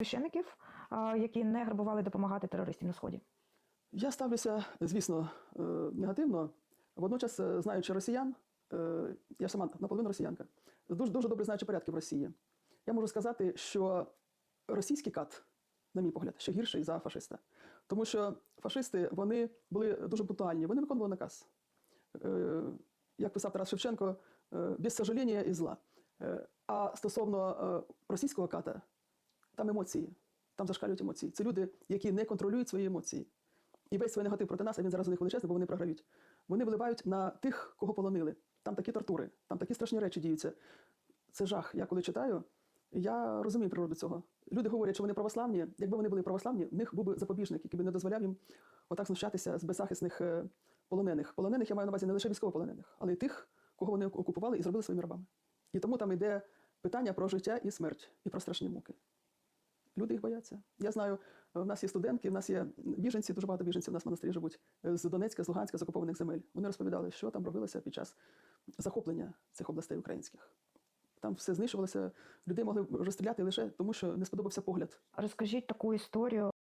священиків, які не грабували допомагати терористам на сході? Я ставлюся, звісно, е, негативно. Водночас, е, знаючи росіян, е, я сама наполовину росіянка, дуже, дуже добре знаючи порядки в Росії, я можу сказати, що російський кат, на мій погляд, ще гірший за фашиста. Тому що фашисти вони були дуже брутальні, вони виконували наказ. Як писав Тарас Шевченко, без сожаління і зла. А стосовно російського ката, там емоції, там зашкалюють емоції. Це люди, які не контролюють свої емоції. І весь свій негатив проти нас, а він зараз у них величезний, бо вони програють. Вони виливають на тих, кого полонили. Там такі тортури, там такі страшні речі діються. Це жах. Я коли читаю, я розумію природу цього. Люди говорять, що вони православні. Якби вони були православні, в них був би запобіжник, який би не дозволяв їм отак знущатися з беззахисних е, полонених. Полонених я маю на увазі не лише військовополонених, але й тих, кого вони окупували і зробили своїми рабами. І тому там йде питання про життя і смерть, і про страшні муки. Люди їх бояться. Я знаю, в нас є студентки, в нас є біженці, дуже багато біженців у нас в монастирі живуть е, з Донецька, з Луганська, з окупованих земель. Вони розповідали, що там робилося під час захоплення цих областей українських. Там все знищувалося, людей могли розстріляти лише тому, що не сподобався погляд Розкажіть таку історію